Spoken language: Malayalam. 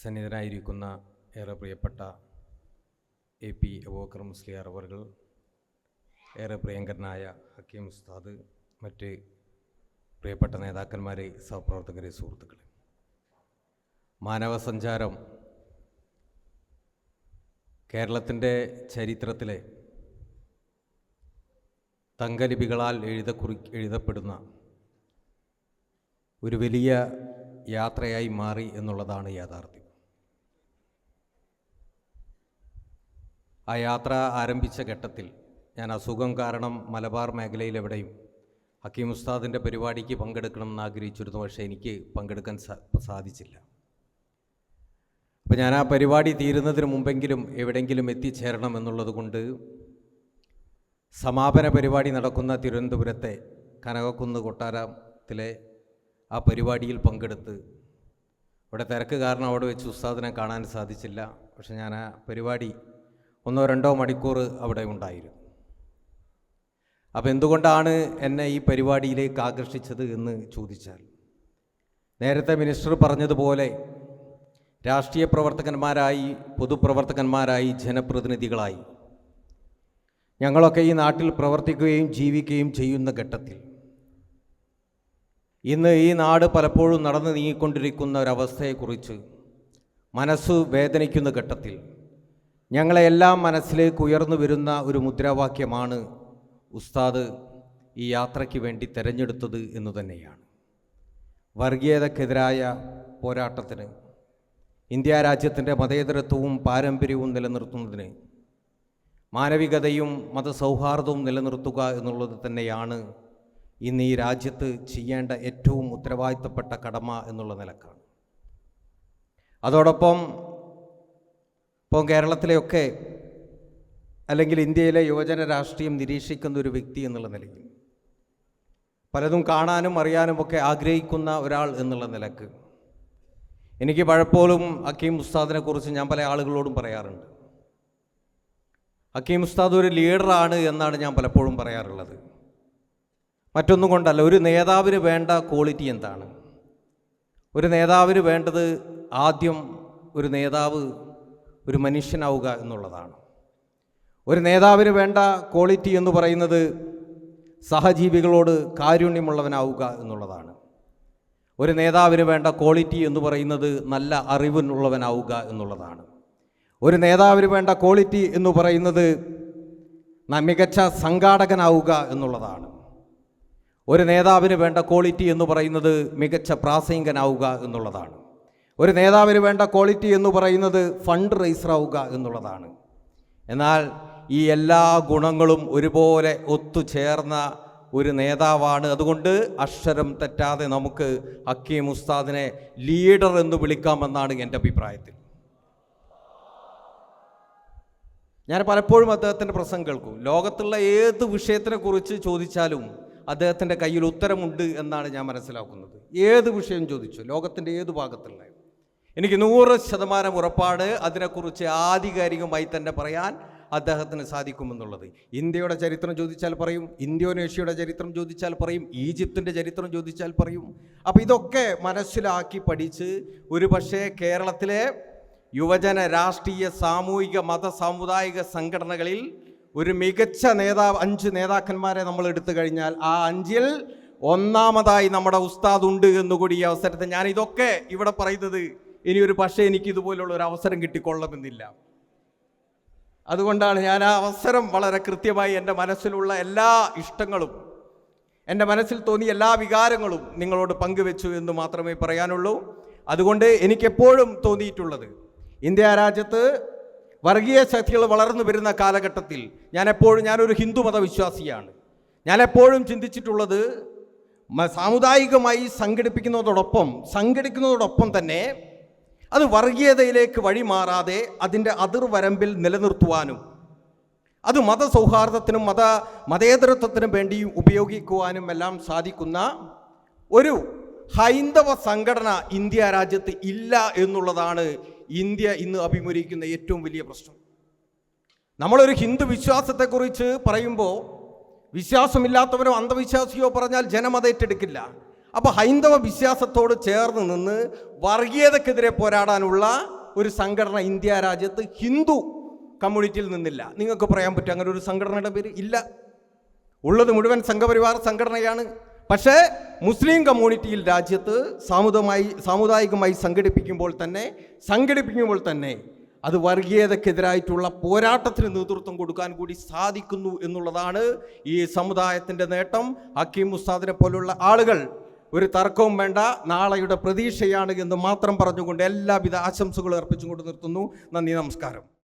സന്നിധനായിരിക്കുന്ന ഏറെ പ്രിയപ്പെട്ട എ പി അബോക്കർ മുസ്ലിയാർ അവർകൾ ഏറെ പ്രിയങ്കരനായ ഹക്കീം ഉസ്താദ് മറ്റ് പ്രിയപ്പെട്ട നേതാക്കന്മാരെ സഹപ്രവർത്തകരെ സുഹൃത്തുക്കളെ. മാനവസഞ്ചാരം കേരളത്തിന്റെ ചരിത്രത്തിലെ തങ്കലിപികളാൽ എഴുതക്കുറി എഴുതപ്പെടുന്ന ഒരു വലിയ യാത്രയായി മാറി എന്നുള്ളതാണ് യാഥാർത്ഥ്യം. ആ യാത്ര ആരംഭിച്ച ഘട്ടത്തിൽ ഞാൻ അസുഖം കാരണം മലബാർ മേഖലയിലെവിടെയും ഹക്കീം ഉസ്താദിന്റെ പരിപാടിക്ക് പങ്കെടുക്കണമെന്ന് ആഗ്രഹിച്ചിരുന്നു പക്ഷേ എനിക്ക് പങ്കെടുക്കാൻ സാധിച്ചില്ല. അപ്പോൾ ഞാൻ ആ പരിപാടി തീരുന്നതിന് മുമ്പെങ്കിലും എവിടെയെങ്കിലും എത്തിച്ചേരണം എന്നുള്ളത് കൊണ്ട് സമാപന പരിപാടി നടക്കുന്ന തിരുവനന്തപുരത്തെ കനകക്കുന്ന് കൊട്ടാരത്തിലെ ആ പരിപാടിയിൽ പങ്കെടുത്ത് ഇവിടെ തിരക്ക് കാരണം അവിടെ വെച്ച് ഉസ്താദിനെ കാണാൻ സാധിച്ചില്ല. പക്ഷെ ഞാൻ ആ പരിപാടി ഒന്നോ രണ്ടോ മണിക്കൂർ അവിടെ ഉണ്ടായിരുന്നു. അപ്പോൾ എന്തുകൊണ്ടാണ് എന്നെ ഈ പരിപാടിയിലേക്ക് ആകർഷിച്ചത് എന്ന് ചോദിച്ചാൽ നേരത്തെ മിനിസ്റ്റർ പറഞ്ഞതുപോലെ രാഷ്ട്രീയ പ്രവർത്തകന്മാരായി പൊതുപ്രവർത്തകന്മാരായി ജനപ്രതിനിധികളായി ഞങ്ങളൊക്കെ ഈ നാട്ടിൽ പ്രവർത്തിക്കുകയും ജീവിക്കുകയും ചെയ്യുന്ന ഘട്ടത്തിൽ ഇന്ന് ഈ നാട് പലപ്പോഴും നടന്നു നീങ്ങിക്കൊണ്ടിരിക്കുന്ന ഒരവസ്ഥയെക്കുറിച്ച് മനസ്സ് വേദനിക്കുന്ന ഘട്ടത്തിൽ ഞങ്ങളെല്ലാം മനസ്സിലേക്ക് ഉയർന്നു വരുന്ന ഒരു മുദ്രാവാക്യമാണ് ഉസ്താദ് ഈ യാത്രയ്ക്ക് വേണ്ടി തിരഞ്ഞെടുത്തത് എന്ന് തന്നെയാണ്. വർഗീയതക്കെതിരായ പോരാട്ടത്തിന് ഇന്ത്യ രാജ്യത്തിന്റെ മതേതരത്വവും പാരമ്പര്യവും നിലനിർത്തുന്നതിന് മാനവികതയും മതസൗഹാർദ്ദവും നിലനിർത്തുക എന്നുള്ളത് തന്നെയാണ് ഇന്ന് ഈ രാജ്യത്ത് ചെയ്യേണ്ട ഏറ്റവും ഉത്തരവാദിത്തപ്പെട്ട കടമ എന്നുള്ള നിലക്കാണ്. അതോടൊപ്പം ഇപ്പോൾ കേരളത്തിലെയൊക്കെ അല്ലെങ്കിൽ ഇന്ത്യയിലെ യുവജന രാഷ്ട്രീയം നിരീക്ഷിക്കുന്ന ഒരു വ്യക്തി എന്നുള്ള നിലയ്ക്ക്. പലതും കാണാനും അറിയാനും ഒക്കെ ആഗ്രഹിക്കുന്ന ഒരാൾ എന്നുള്ള നിലയ്ക്ക്. എനിക്ക് പലപ്പോഴും അക്കീം ഉസ്താദിനെ കുറിച്ച് ഞാൻ പല ആളുകളോടും പറയാറുണ്ട്. അക്കീം ഉസ്താദ് ഒരു ലീഡറാണ് എന്നാണ് ഞാൻ പലപ്പോഴും പറയാറുള്ളത്. മറ്റൊന്നും കൊണ്ടല്ല ഒരു നേതാവിന് വേണ്ട ക്വാളിറ്റി എന്താണ്? ഒരു നേതാവിന് വേണ്ടത് ആദ്യം ഒരു നേതാവ് ഒരു മനുഷ്യനാവുക എന്നുള്ളതാണ്. ഒരു നേതാവിന് വേണ്ട ക്വാളിറ്റി എന്ന് പറയുന്നത് സഹജീവികളോട് കാരുണ്യമുള്ളവനാവുക എന്നുള്ളതാണ്. ഒരു നേതാവിന് വേണ്ട ക്വാളിറ്റി എന്ന് പറയുന്നത് നല്ല അറിവിനുള്ളവനാവുക എന്നുള്ളതാണ്. ഒരു നേതാവിന് വേണ്ട ക്വാളിറ്റി എന്ന് പറയുന്നത് മികച്ച സംഘാടകനാവുക എന്നുള്ളതാണ്. ഒരു നേതാവിന് വേണ്ട ക്വാളിറ്റി എന്ന് പറയുന്നത് മികച്ച പ്രാസംഗികനാവുക എന്നുള്ളതാണ്. ഒരു നേതാവിന് വേണ്ട ക്വാളിറ്റി എന്ന് പറയുന്നത് ഫണ്ട് റൈസറാവുക എന്നുള്ളതാണ്. എന്നാൽ ഈ എല്ലാ ഗുണങ്ങളും ഒരുപോലെ ഒത്തുചേർന്ന ഒരു നേതാവാണ്. അതുകൊണ്ട് അക്ഷരം തെറ്റാതെ നമുക്ക് ഹക്കീം ഉസ്താദിനെ ലീഡർ എന്ന് വിളിക്കാമെന്നാണ് എന്റെ അഭിപ്രായത്തിൽ. ഞാൻ പലപ്പോഴും അദ്ദേഹത്തിന്റെ പ്രസംഗം കേൾക്കും. ലോകത്തുള്ള ഏത് വിഷയത്തിനെക്കുറിച്ച് ചോദിച്ചാലും അദ്ദേഹത്തിന്റെ കയ്യിൽ ഉത്തരമുണ്ട് എന്നാണ് ഞാൻ മനസ്സിലാക്കുന്നത്. ഏത് വിഷയം ചോദിച്ചു ലോകത്തിന്റെ ഏത് ഭാഗത്തുള്ള എനിക്ക് നൂറ് ശതമാനം ഉറപ്പാട് അതിനെക്കുറിച്ച് ആധികാരികമായി തന്നെ പറയാൻ അദ്ദേഹത്തിന് സാധിക്കുമെന്നുള്ളത്. ഇന്ത്യയുടെ ചരിത്രം ചോദിച്ചാൽ പറയും ഇന്ത്യോനേഷ്യയുടെ ചരിത്രം ചോദിച്ചാൽ പറയും ഈജിപ്തിന്റെ ചരിത്രം ചോദിച്ചാൽ പറയും. അപ്പോൾ ഇതൊക്കെ മനസ്സിലാക്കി പഠിച്ച് ഒരു പക്ഷേ കേരളത്തിലെ യുവജന രാഷ്ട്രീയ സാമൂഹിക മത സാമുദായിക സംഘടനകളിൽ ഒരു മികച്ച നേതാവ് അഞ്ച് നേതാക്കന്മാരെ നമ്മൾ എടുത്തു കഴിഞ്ഞാൽ ആ അഞ്ചിൽ ഒന്നാമതായി നമ്മുടെ ഉസ്താദ് ഉണ്ട് എന്നുകൂടി ഈ അവസരത്തിൽ ഞാൻ ഇതൊക്കെ ഇവിടെ പറയുന്നത് ഇനി ഒരു പക്ഷേ എനിക്ക് ഇതുപോലുള്ള ഒരു അവസരം കിട്ടിക്കൊള്ളണമെന്നില്ല. അതുകൊണ്ടാണ് ഞാൻ ആ അവസരം വളരെ കൃത്യമായി എന്റെ മനസ്സിലുള്ള എല്ലാ ഇഷ്ടങ്ങളും എന്റെ മനസ്സിൽ തോന്നിയ എല്ലാ വികാരങ്ങളും നിങ്ങളോട് പങ്കുവെച്ചു എന്ന് മാത്രമേ പറയാനുള്ളൂ. അതുകൊണ്ട് എനിക്കെപ്പോഴും തോന്നിയിട്ടുള്ളത് ഇന്ത്യ രാജ്യത്ത് വർഗീയ ശക്തികൾ വളർന്നു വരുന്ന കാലഘട്ടത്തിൽ ഞാൻ എപ്പോഴും ഞാനൊരു ഹിന്ദു മതവിശ്വാസിയാണ്. ഞാൻ എപ്പോഴും ചിന്തിച്ചിട്ടുള്ളത് സാമുദായികമായി സംഘടിപ്പിക്കുന്നതോടൊപ്പം സംഘടിക്കുന്നതോടൊപ്പം തന്നെ അത് വർഗീയതയിലേക്ക് വഴിമാറാതെ അതിന്റെ അതിർവരമ്പിൽ നിലനിർത്തുവാനും അത് മതസൗഹാർദ്ദത്തിനും മത മതേതരത്വത്തിനും വേണ്ടി ഉപയോഗിക്കുവാനും എല്ലാം സാധിക്കുന്ന ഒരു ഹൈന്ദവ സംഘടന ഇന്ത്യ രാജ്യത്ത് ഇല്ല എന്നുള്ളതാണ് ഇന്ത്യ ഇന്ന് അഭിമുഖീകരിക്കുന്ന ഏറ്റവും വലിയ പ്രശ്നം. നമ്മളൊരു ഹിന്ദു വിശ്വാസത്തെക്കുറിച്ച് പറയുമ്പോൾ വിശ്വാസമില്ലാത്തവരോ അന്ധവിശ്വാസിയോ പറഞ്ഞാൽ ജനം അത് ഏറ്റെടുക്കില്ല അപ്പോൾ ഹൈന്ദവ വിശ്വാസത്തോട് ചേർന്ന് നിന്ന് വർഗീയതക്കെതിരെ പോരാടാനുള്ള ഒരു സംഘടന ഇന്ത്യ രാജ്യത്ത് ഹിന്ദു കമ്മ്യൂണിറ്റിയിൽ നിന്നില്ല. നിങ്ങൾക്ക് പറയാൻ പറ്റും അങ്ങനെ ഒരു സംഘടനയുടെ പേര് ഇല്ല. ഉള്ളത് മുഴുവൻ സംഘപരിവാർ സംഘടനയാണ്. പക്ഷേ മുസ്ലിം കമ്മ്യൂണിറ്റിയിൽ രാജ്യത്ത് സാമുദമായി സാമുദായികമായി സംഘടിപ്പിക്കുമ്പോൾ തന്നെ സംഘടിപ്പിക്കുമ്പോൾ തന്നെ അത് വർഗീയതക്കെതിരായിട്ടുള്ള പോരാട്ടത്തിന് നേതൃത്വം കൊടുക്കാൻ കൂടി സാധിക്കുന്നു എന്നുള്ളതാണ് ഈ സമുദായത്തിന്റെ നേട്ടം. ഹക്കീം ഉസ്താദിനെ പോലുള്ള ആളുകൾ ഒരു തർക്കവും വേണ്ട. നാളെയുടെ പ്രതീക്ഷയാണ് എന്ന് മാത്രം പറഞ്ഞുകൊണ്ട് എല്ലാവിധ ആശംസകളും അർപ്പിച്ചുകൊണ്ട് നിർത്തുന്നു. നന്ദി നമസ്കാരം.